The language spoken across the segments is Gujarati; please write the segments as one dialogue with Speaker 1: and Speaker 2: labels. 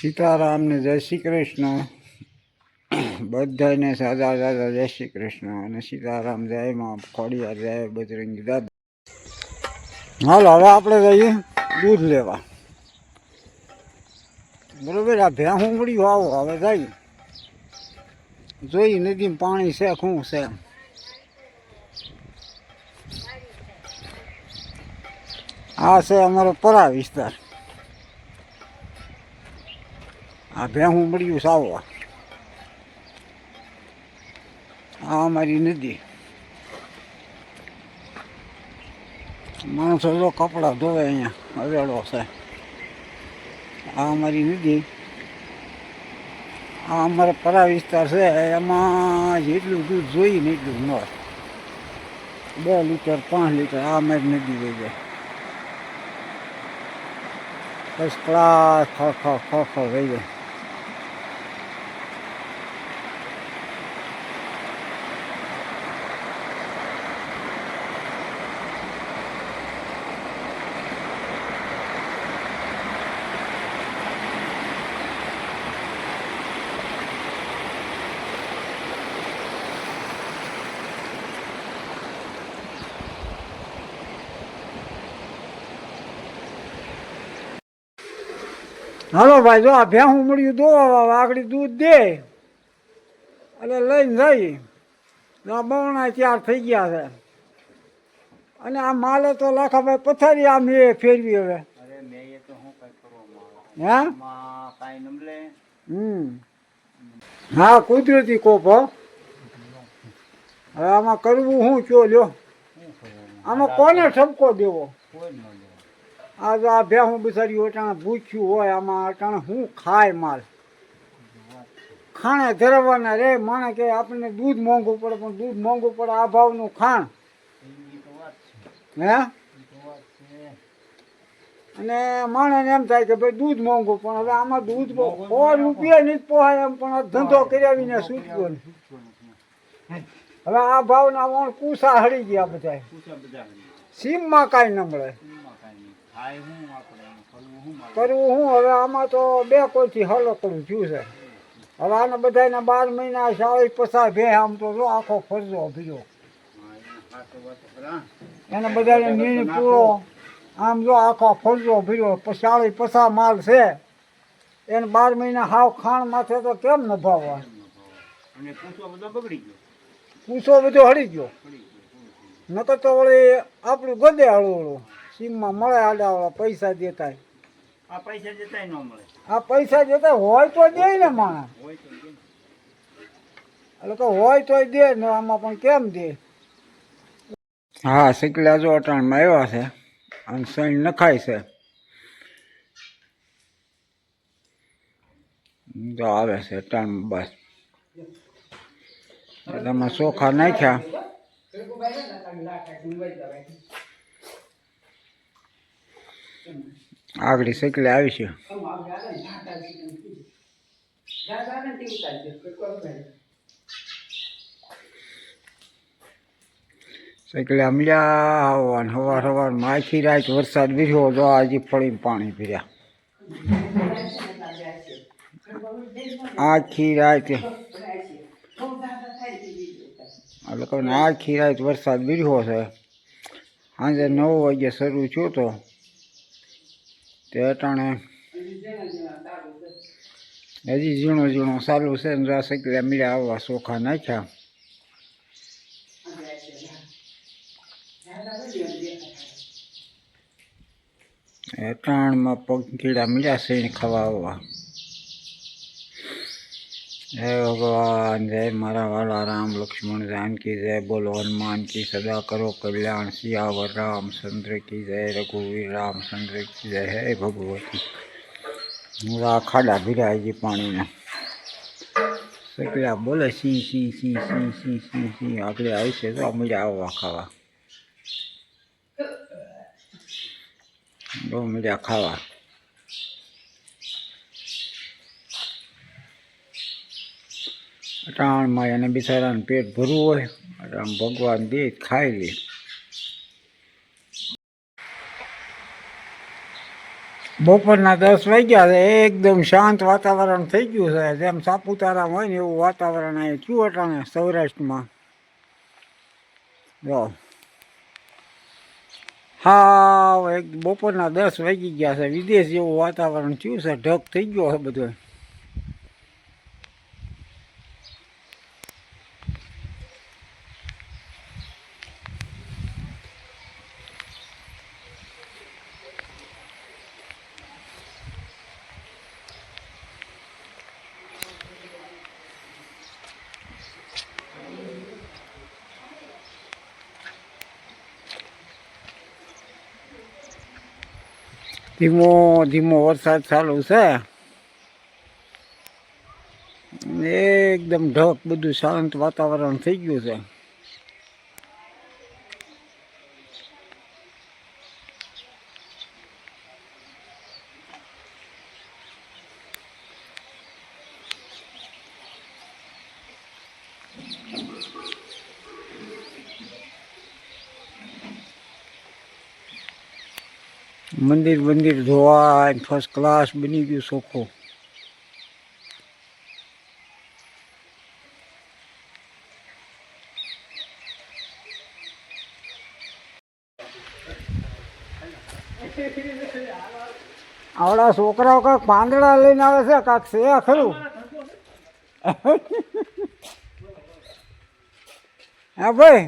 Speaker 1: સીતારામને જય શ્રી કૃષ્ણ બધાને સાદા સાદા જય શ્રી કૃષ્ણ અને સીતારામ જય માં ખોડિયા જય બજરંગી દાદા. હાલો, હવે આપણે જઈએ દૂધ લેવા. બરોબર, આ ભેહું મળ્યું આવો, હવે જઈએ. જોઈ, નદીમાં પાણી છે, શું છે? આ છે અમારો પરા વિસ્તાર. આ ભેહું મળ્યું સાવવા આ અમારી નદી. માણસો જો કપડાં ધોવે અહીંયા અવેડો છે. આ અમારી નદી. આ અમારો પરા વિસ્તાર છે, એમાં જેટલું દૂધ જોઈએ ને એટલું ન. બે લીટર, પાંચ લીટર, આ અમારી નદી વહી જાય. ફર્સ્ટ ક્લાસ ખ ખ ખ ખ વહી જાય. હાલો ભાઈ જો આ ભેહું મળ્યું દોવા આગળ દૂધ દે. એટલે લઈને જઈ. આ બવણા ચાર થઈ ગયા છે. અને આ માલે તો લાખાભાઈ પથારી આમ એ ફેરવી હવે. હમ. હા કુદરતી કોપ હવે આમાં કરવું શું? ચો લ્યો. આમાં કોને ઠપકો દેવો?
Speaker 2: કોઈ લે
Speaker 1: આ ભેહું બિચારી અટાણે ભૂખ્યું હોય આમાં અટાણે શું ખાય માલ? ખાણે ધરવાના રે માણે કે આપણને દૂધ મોંઘું પડે પણ દૂધ મોંઘું પડે આ ભાવનું ખાણ. હે? અને માણસને એમ થાય કે ભાઈ દૂધ મોંઘું પણ હવે આમાં દૂધ સો રૂપિયા નહીં પોહાય એમ પણ ધંધો કરાવીને નહીં હવે આ ભાવના વણ કુસા હળી ગયા બધા સીમમાં કાંઈ ન મળે
Speaker 2: કરવું હું
Speaker 1: હવે આમાં તો બે કોઈથી હલકડું થયું છે. હવે આને બધાને બાર મહિના સાળી પસાર ભે આમ તો જો આખો ફરજો ભીજો
Speaker 2: એને
Speaker 1: બધાને નીણ પૂરો. આમ જો આખો ફરજો ભીજો સાળી પસા માલ છે. એને બાર મહિના હાવ ખાણ માથે તો કેમ ન ભાવવા? પૂછો બધો હળી ગયો. નકર તો વળી આપણું ગદે હળું હળું સીમમાં મળે આડાવાળા પૈસા દેતા
Speaker 2: આ પૈસા દેતા ન મળે.
Speaker 1: આ પૈસા દેતા હોય તો દે ને માણસ એટલે તો હોય તોય દે ને આમાં પણ કેમ દે? હા શીકલા જો અટાણમાં આવ્યા છે અને સૈન નખાય છે. જો આવે છે અટાણ બસ એમાં ચોખા નાખ્યા. આગળ શીકલે આવી છે. સાયકલે અમલ્યા આવવાનું સવાર સવાર આખી રાત વરસાદ બીજો તો આજે ફળી પાણી પીર્યા આખી રાત. એટલે કહું આખી રાત વરસાદ બીજો છે. સાંજે નવ વાગે શરૂ થયો તો તે અટાણે હજી ઝીણો ઝીણો ચાલુ છે ને રસ એટલે મીરા આવવા ચોખા નાખ્યા. એ પગ પંખીડા મીરા સૈન ખાવા આવવા. જય ભગવાન, જય મારા વાલા રામ લક્ષ્મણ જાનકી જય બોલો, હનુમાન કી સદા કરો, કલ્યાણ સિયાવર રામચંદ્ર કી જય, રઘુવીર રામચંદ્ર કી જય, હે ભગવતી. હું આ ખાડા ભીરાજી પાણીના. સકલા બોલે, સિંહ સિંહ સિંહ સિંહ સિંહ સિંહ સિંહ આપણે આવશે તો મજા આવવા ખાવા. બહુ મજા ખાવા. અટાણમાં એને બિચારાને પેટ ભરવું હોય આમ ભગવાન જ ખાઈ લે. બપોરના દસ વાગ્યા છે, એકદમ શાંત વાતાવરણ થઈ ગયું છે. જેમ સાપુતારામાં હોય ને એવું વાતાવરણ અહીંયા અટાણે સૌરાષ્ટ્રમાં. જો. હા એક બપોરના દસ વાગી ગયા છે. વિદેશ જેવું વાતાવરણ થયું છે, ઢગ થઈ ગયો છે બધો. ધીમો ધીમો વરસાદ ચાલુ છે. એકદમ ઢક બધું શાંત વાતાવરણ થઈ ગયું છે. મંદિર મંદિર ધોવાય ફર્સ્ટ ક્લાસ બની ગયું ચોખ્ખું આવડા છોકરાઓ કાંક પાંદડા લઈને આવે છે, કાંક છે ખરું? હા ભાઈ,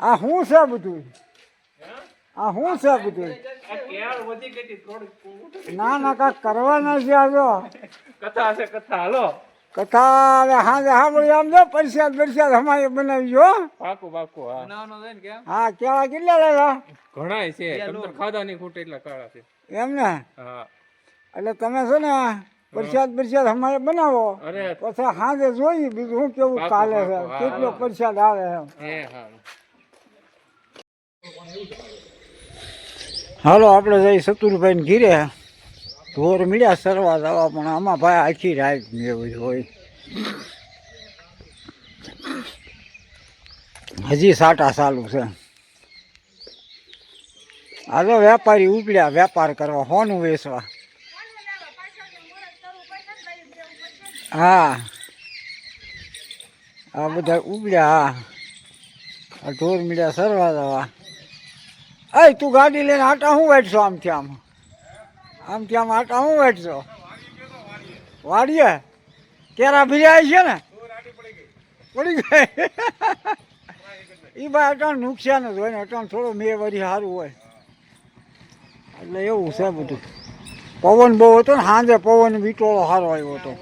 Speaker 1: આ શું છે બધું? આ શું છે બધું? ના ના કાંક કરવાના છે આવ્યો.
Speaker 3: કથા છે કથા હાલો.
Speaker 1: કથા હવે હાજે સાંભળી આમ જો પરસ્યાદ બરસ્યાદ અમારે બનાવી જો
Speaker 3: પાકું પાકું હા.
Speaker 1: હા કેળા કેટલા લેવા?
Speaker 3: ઘણા છે. ખાધા નહીં ખૂટે એટલા કાળા છે.
Speaker 1: એમ ને?
Speaker 3: હા.
Speaker 1: એટલે તમે છે ને પ્રસાદ પ્રસાદ અમારે બનાવો.
Speaker 3: અરે.
Speaker 1: પછી સાંજે જોઈએ બીજું શું કેવું ચાલે છે કેટલો. પ્રસાદ આવે એમ.
Speaker 3: હા.
Speaker 1: હાલો, આપણે જઈ સતુરભાઈ ઘીરે. ઢોર મળ્યા સરવા જવા, પણ આમાં ભાઈ આખી રાત મેળવી હોય. હજી સાટા ચાલુ છે. આ તો વેપારી ઉપડ્યા, વેપાર કરવા, હોનું વેચવા. હા. આ બધા ઉપડ્યા, હા. ઢોર મળ્યા, સરવા જવા. અય તું ગાડી લઈને આટા હું વેઠશો આમથી આમ? આમથી આમ આટા હું વેઠશો વાડીએ? કેરા ભીરાય છે ને? પડી ગઈ. એ ભાઈ અટાણ નુકસાન જ હોય ને, અટાણ થોડો મેં વળી સારું હોય. એટલે એવું છે બધું. પવન બહુ હતો ને સાંજે પવન વીટોળો સારો આવ્યો હતો.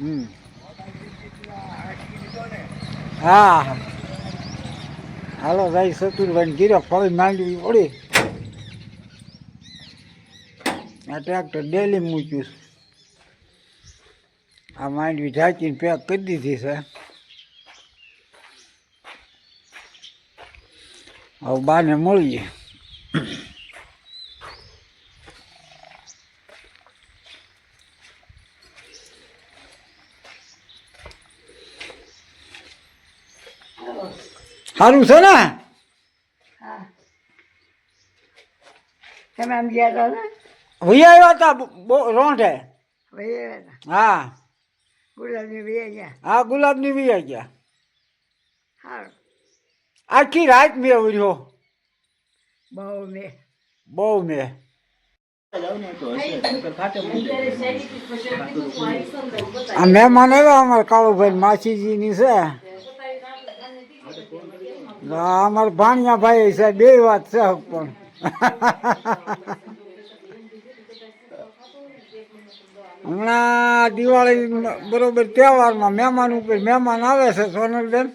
Speaker 1: હમ. હા. હાલો ભાઈ સતુરભાઈ ગીરો ફળી માંડવી પડી આ ટ્રેક્ટર ડેલી મૂક્યું છે. આ માંડવી ઢાંકીને પેક કરી દીધી છે. હવે બાને મળીએ. સારું છે ને?
Speaker 4: તમે આમ ગયા હતા ને?
Speaker 1: ભઈ આવ્યા હતા રોંઢે. હા.
Speaker 4: ગુલાબની ભાઈ ગયા
Speaker 1: હા ગુલાબની વી ગયા.
Speaker 4: સારું
Speaker 1: આખી રાત મેં વર્યો
Speaker 4: બહુ મેં.
Speaker 1: બહુ મેં. આ મહેમાન આવ્યા અમારા કાળુભાઈ માસીજીની છે. અમારા ભાણિયા ભાઈ સાહેબ બે વાત છે પણ. હમણાં દિવાળી બરોબર તહેવારમાં મહેમાન ઉપર મહેમાન આવે છે સોનલબેન?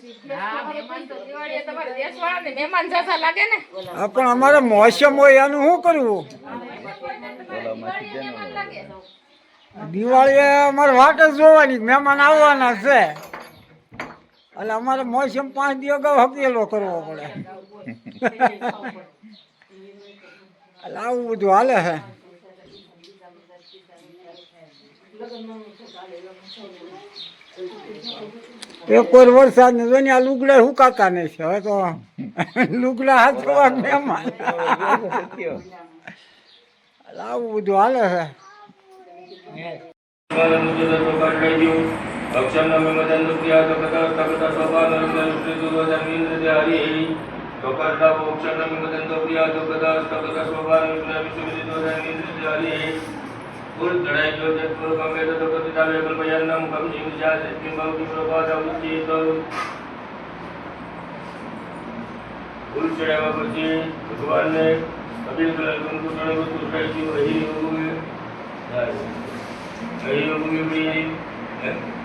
Speaker 1: પણ અમારે મોસમ હોય એનું શું કરવું? દિવાળી અમારે વાટ જ જોવાની મહેમાન આવવાના છે. એટલે અમારે મોસમ પાંચ દિવસ અગાઉ હકેલો કરવો પડે. એટલે આવું બધું હાલે છે એક વાર વરસાદ ને જોઈને આ લુગડા હુકાતા નહીં છે? હવે તો લુગડા હાથ ધોવા મહેમાન આવું બધું હાલે છે
Speaker 5: ફૂલ ચડાવ્યા પછી ભગવાનને અબીલ કલર કંકુ ચડાવ્યું હતું ઉઠાઈ ગયું અહીં ઉગી અહીં ઉગી ઉગી અહીં આમ સીધી તેને પૂછે છે કે જો બે લોકોને જાણે વાળને મેં પ્રતિક્રમ વાહ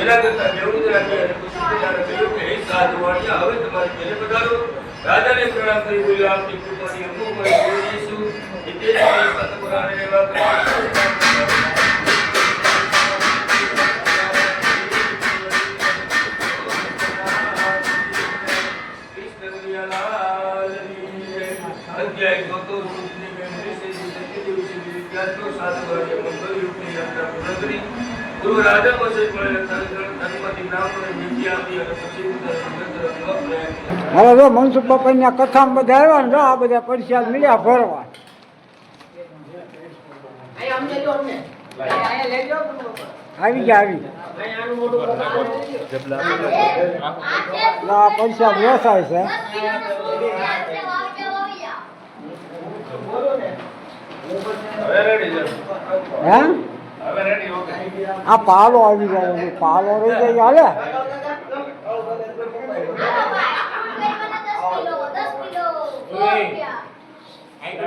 Speaker 5: એના કરતા પેલાને કહ્યું કે હે સાધુ વાણિયા, હવે તમારે ઘરે પધારો. રાજાને પ્રણામ કરી બોલ્યો આપની કૃપાની અમુક વય જોઈ લઈશું. એ તે જ સમયે સતપુરાણે એવા કર્યા. કૃષ્ણ કનૈયાલાલની જય.
Speaker 1: હવે જો મનસુખ બાપાના કથામાં બધા આવ્યા ને જો આ બધા પૈસા મળ્યા ભરવા. આવી ગયા આવી. આ પરસ્યાદ વેસાય છે.
Speaker 5: હવે
Speaker 1: હે?
Speaker 5: હવે રેડી ઓકે
Speaker 1: આ પાલો આવી ગયો પાલો રહી જાય હાલે.